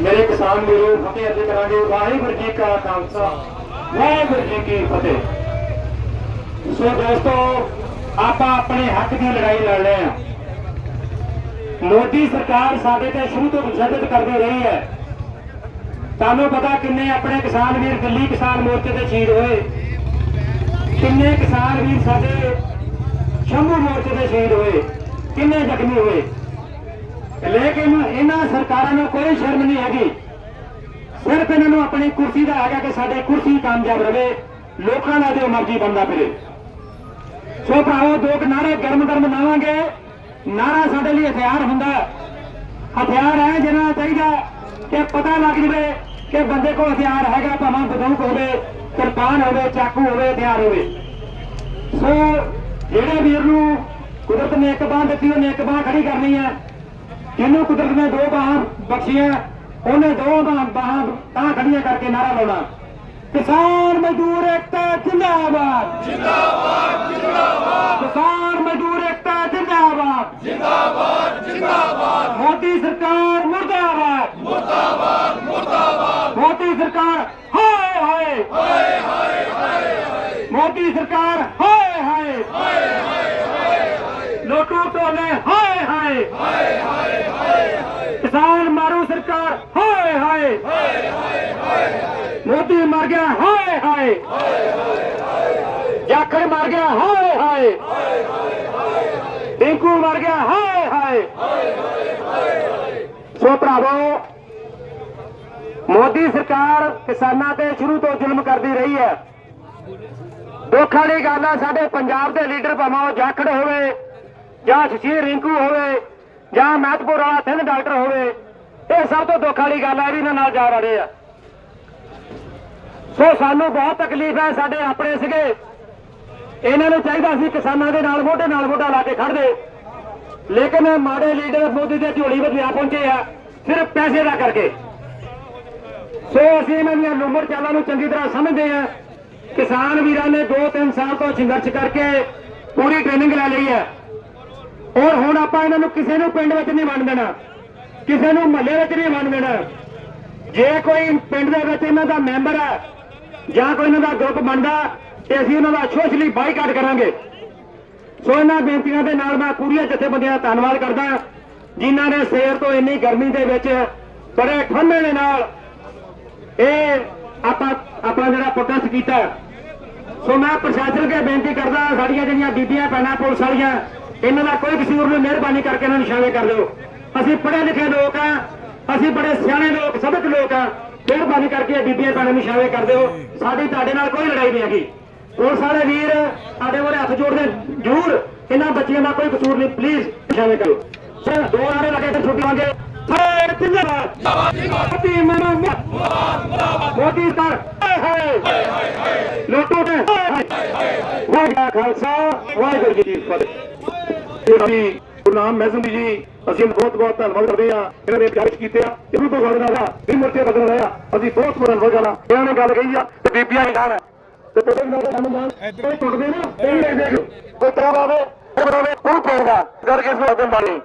ਮੇਰੇ ਕਿਸਾਨ ਵੀਰੋ, ਫਤਿਹ ਅਰਜ਼ ਕਰਾਂਗੇ। ਵਾਹਿਗੁਰੂ ਜੀ ਕਾ ਖਾਲਸਾ, ਵਾਹਿਗੁਰੂ ਜੀ ਕੀ ਫਤਿਹ। ਸੋ ਦੋਸਤੋ, ਆਪਾਂ ਆਪਣੇ ਹੱਕ ਦੀ ਲੜਾਈ ਲੜ ਰਹੇ ਹਾਂ। ਮੋਦੀ ਸਰਕਾਰ ਸਾਡੇ ਤੇ ਸ਼ੁਰੂ ਤੋਂ ਤਸ਼ੱਦਦ ਕਰਦੀ ਰਹੀ ਹੈ। ਤੁਹਾਨੂੰ ਪਤਾ ਕਿੰਨੇ ਆਪਣੇ ਕਿਸਾਨ ਵੀਰ, ਦਿੱਲੀ ਕਿਸਾਨ ਮੋਰਚੇ ਤੇ ਸ਼ਹੀਦ ਹੋਏ। ਕਿੰਨੇ ਕਿਸਾਨ ਵੀਰ ਸਾਡੇ ਸ਼ੰਭੂ ਮੋਰਚੇ ਤੇ ਸ਼ਹੀਦ ਹੋਏ। ਕਿੰਨੇ ਜ਼ਖਮੀ ਹੋਏ। ਲੇਕਿਨ ਇਹਨਾਂ ਸਰਕਾਰਾਂ ਨੂੰ ਕੋਈ ਸ਼ਰਮ ਨਹੀਂ ਹੈਗੀ। ਸਿਰਫ ਇਹਨਾਂ ਨੂੰ ਆਪਣੀ ਕੁਰਸੀ ਦਾ ਹੈਗਾ ਕਿ ਸਾਡੇ ਕੁਰਸੀ ਕਾਮਯਾਬ ਰਵੇ, ਲੋਕਾਂ ਦਾ ਜੋ ਮਰਜ਼ੀ ਬੰਦਾ ਫਿਰੇ। ਸੋ ਭਰਾਵੋ, ਦੋ ਕੁ ਨਾਰੇ ਗਰਮ ਗਰਮ ਲਾਵਾਂਗੇ। ਨਾਰਾ ਸਾਡੇ ਲਈ ਹਥਿਆਰ ਹੁੰਦਾ। ਹਥਿਆਰ ਹੈ ਜਿਹਨਾਂ ਚਾਹੀਦਾ ਕਿ ਪਤਾ ਲੱਗ ਜਵੇ ਕਿ ਬੰਦੇ ਕੋਲ ਹਥਿਆਰ ਹੈਗਾ, ਭਾਵੇਂ ਬੰਦੂਕ ਹੋਵੇ, ਕਿਰਪਾਨ ਹੋਵੇ, ਚਾਕੂ ਹੋਵੇ, ਹਥਿਆਰ ਹੋਵੇ। ਸੋ ਜਿਹੜੇ ਵੀਰ ਨੂੰ ਕੁਦਰਤ ਨੇ ਇੱਕ ਬਾਹ ਦਿੱਤੀ, ਉਹਨੇ ਇੱਕ ਬਾਹ ਖੜੀ ਕਰਨੀ ਹੈ। ਜਿਹਨੂੰ ਕੁਦਰਤ ਨੇ ਦੋ ਬਾਹਾਂ ਬਖਸ਼ੀਆਂ ਉਹਨੇ ਦੋ ਬਾਹਾਂ ਤਾਂ ਖੜੀਆਂ ਕਰਕੇ ਨਾਰਾ ਲਾਉਣਾ। ਕਿਸਾਨ ਮਜ਼ਦੂਰ ਏਕਤਾ ਜਿੰਦਾਬਾਦ। ਜਿੰਦਾਬਾਦ ਜਿੰਦਾਬਾਦ। ਕਿਸਾਨ ਮਜ਼ਦੂਰ ਏਕਤਾ ਜਿੰਦਾਬਾਦ। ਜਿੰਦਾਬਾਦ ਜਿੰਦਾਬਾਦ। ਮੋਦੀ ਸਰਕਾਰ ਮੁਰਦਾਬਾਦ। ਮੁਰਦਾਬਾਦ ਮੁਰਦਾਬਾਦ। ਮੋਦੀ ਸਰਕਾਰ ਹਾਏ ਹਾਏ ਹਾਏ ਹਾਏ। ਮੋਦੀ ਸਰਕਾਰ ਹਾਏ ਹਾਏ ਹਾਏ ਹਾਏ ਲੋਟੂ ਟੋਲੇ ਹਾਏ ਹਾਏ ਹਾਏ ਹਾਏ ਕਿਸਾਨ ਮਾਰੂ ਸਰਕਾਰ ਹਾਏ ਹਾਏ। ਮੋਦੀ ਮਰ ਗਿਆ, ਹਾਏ ਹਾਏ। ਜਾਖੜ ਮਰ ਗਿਆ, ਹਾਏ ਹਾਏ। ਟਿੰਕੂ ਮਰ ਗਿਆ, ਹਾਏ ਹਾਏ। ਸੋ ਭਰਾਵੋ, ਮੋਦੀ ਸਰਕਾਰ ਕਿਸਾਨਾਂ ਤੇ ਸ਼ੁਰੂ ਤੋਂ ਜ਼ੁਲਮ ਕਰਦੀ ਰਹੀ ਹੈ। ਦੁੱਖ ਵਾਲੀ ਗੱਲ ਆ, ਸਾਡੇ ਪੰਜਾਬ ਦੇ ਲੀਡਰ ਭਾਵੇਂ ਉਹ ਜਾਖੜ ਹੋਵੇ, ਜਾਂ ਸ਼ਸ਼ੀਰ ਰਿੰਕੂ ਹੋਵੇ, ਜਾਂ ਮਹਿਤਪੁਰ ਵਾਲਾ ਸਿੰਘ ਡਾਕਟਰ ਹੋਵੇ ਇਹ ਸਭ ਤੋਂ ਦੁੱਖ ਵਾਲੀ ਗੱਲ ਹੈ ਵੀ ਇਹਨਾਂ ਨਾਲ ਜਾ ਰਹੇ ਆ। ਸੋ ਸਾਨੂੰ ਬਹੁਤ ਤਕਲੀਫ ਹੈ, ਸਾਡੇ ਆਪਣੇ ਸੀਗੇ। ਇਹਨਾਂ ਨੂੰ ਚਾਹੀਦਾ ਸੀ ਕਿਸਾਨਾਂ ਦੇ ਨਾਲ ਮੋਢੇ ਨਾਲ ਮੋਢਾ ਲਾ ਕੇ ਖੜਦੇ ਲੇਕਿਨ ਮਾੜੇ ਲੀਡਰ ਮੋਦੀ ਦੇ ਝੋਲੀ ਵਿੱਚ ਆ ਪਹੁੰਚੇ ਆ, ਸਿਰਫ ਪੈਸੇ ਦਾ ਕਰਕੇ। ਸੋ ਅਸੀਂ ਇਹਨਾਂ ਦੀਆਂ ਨੰਬਰ ਚਾਲਾਂ ਨੂੰ ਚੰਗੀ ਤਰ੍ਹਾਂ ਸਮਝਦੇ ਆ ਕਿਸਾਨ ਵੀਰਾਂ ਨੇ 2-3 ਸਾਲ ਤੋਂ ਸੰਘਰਸ਼ ਕਰਕੇ ਪੂਰੀ ਟ੍ਰੇਨਿੰਗ ਲੈ ਲਈ ਹੈ। ਔਰ ਹੁਣ ਆਪਾਂ ਇਹਨਾਂ ਨੂੰ ਕਿਸੇ ਨੂੰ ਪਿੰਡ ਵਿੱਚ ਨਹੀਂ ਵੰਡ ਦੇਣਾ। ਕਿਸੇ ਨੂੰ ਮਹੱਲੇ ਵਿੱਚ ਨਹੀਂ ਮੰਨ ਦੇਣਾ। ਜੇ ਕੋਈ ਪਿੰਡ ਦੇ ਵਿੱਚ ਇਹਨਾਂ ਦਾ ਮੈਂਬਰ ਹੈ, ਜਾਂ ਕੋਈ ਇਹਨਾਂ ਦਾ ਗਰੁੱਪ ਬਣਦਾ, ਤੇ ਅਸੀਂ ਉਹਨਾਂ ਦਾ ਸੋਸ਼ਲੀ ਬਾਈਕਾਟ ਕਰਾਂਗੇ। ਸੋ ਇਹਨਾਂ ਬੇਨਤੀਆਂ ਦੇ ਨਾਲ ਮੈਂ ਪੂਰੀਆਂ ਜਥੇਬੰਦੀਆਂ ਦਾ ਧੰਨਵਾਦ ਕਰਦਾ ਜਿਨ੍ਹਾਂ ਨੇ ਸਵੇਰ ਤੋਂ ਇੰਨੀ ਗਰਮੀ ਦੇ ਵਿੱਚ ਬੜੇ ਠੰਡੇ ਦੇ ਨਾਲ ਇਹ ਆਪਾਂ ਆਪਣਾ ਜਿਹੜਾ ਪ੍ਰੋਟੈਸਟ ਕੀਤਾ। ਸੋ ਮੈਂ ਪ੍ਰਸ਼ਾਸਨ ਅੱਗੇ ਬੇਨਤੀ ਕਰਦਾ ਸਾਡੀਆਂ ਜਿਹੜੀਆਂ ਬੀਬੀਆਂ, ਭੈਣਾਂ, ਪੁਲਿਸ ਵਾਲੀਆਂ, ਇਹਨਾਂ ਦਾ ਕੋਈ ਕਸੂਰ ਨਹੀਂ, ਮਿਹਰਬਾਨੀ ਕਰਕੇ ਇਹਨਾਂ ਨੂੰ ਸ਼ਾਮਿਲ ਕਰ ਦਿਓ। ਅਸੀਂ ਪੜ੍ਹੇ ਲਿਖੇ ਲੋਕ ਆ, ਅਸੀਂ ਬੜੇ ਸਿਆਣੇ ਲੋਕ, ਸਬਕ ਲੋਕ ਆ। ਮਿਹਰਬਾਨੀ ਕਰਕੇ ਬੀਬੀਆਂ ਭੈਣਾਂ ਨੂੰ ਸ਼ਾਮਿਲ ਕਰ ਦਿਓ। ਸਾਡੀ ਤੁਹਾਡੇ ਨਾਲ ਕੋਈ ਲੜਾਈ ਨਹੀਂ ਹੈਗੀ। ਪੁਲਿਸ ਸਾਰੇ ਵੀਰ ਸਾਡੇ ਕੋਲੇ ਹੱਥ ਜੋੜਦੇ ਜ਼ਰੂਰ ਇਹਨਾਂ ਬੱਚਿਆਂ ਦਾ ਕੋਈ ਕਸੂਰ ਨਹੀਂ ਪਲੀਜ਼ ਸ਼ਾਮਿਲ ਕਰੋ। ਸੋ ਦੋ ਨਾਰੇ ਲੱਗੇ ਤੇ ਛੁੱਟੀ ਮੰਗੇ ਹਾਏ ਜਿੰਦਾਬਾਦ ਮੋਦੀ ਮਨੋ ਮੋਦੀ ਸਰ। ਹਾਏ ਹਾਏ ਲੋਟੋ ਤੇ। ਵਾਹਿਗੁਰੂ ਖਾਲਸਾ, ਵਾਹਿਗੁਰੂ ਜੀ ਕੀ ਫਤਿਹ। ਇਹ ਮਹਿਸੂਮ ਜੀ। ਅਸੀਂ ਬਹੁਤ ਬਹੁਤ ਧੰਨਵਾਦ ਕਰਦੇ ਆ ਇਹਨਾਂ ਨੇ ਪਿਆਰਿਸ਼ ਕੀਤੇ ਆ। ਇਹਨੂੰ ਤੋਂ ਸਾਡੇ ਨਾਲ ਵੀ ਮੁਰਤੇ ਬਦਲ ਰਿਹਾ ਅਸੀਂ ਬਹੁਤ ਬਹੁਤ ਧੰਨਵਾਦ ਕਰਨਾ ਇਹਨਾਂ ਨੇ ਗੱਲ ਕਹੀ ਆ ਤੇ ਬੀਬੀਆਂ ਹੀ। ਜਾਣ ਤੇ ਤੁਹਾਡੇ ਨਾਲ ਕੰਮ ਨਾਲ ਕੋਈ ਟੁੱਟਦੇ ਨਾ ਇਹ ਦੇਖ ਕੋਈ ਤਰ੍ਹਾਂ ਆਵੇ ਉਹ ਬਣਾਵੇ ਉਹ ਪਏਗਾ ਕਰਕੇ ਇਸ ਬਾਣੀ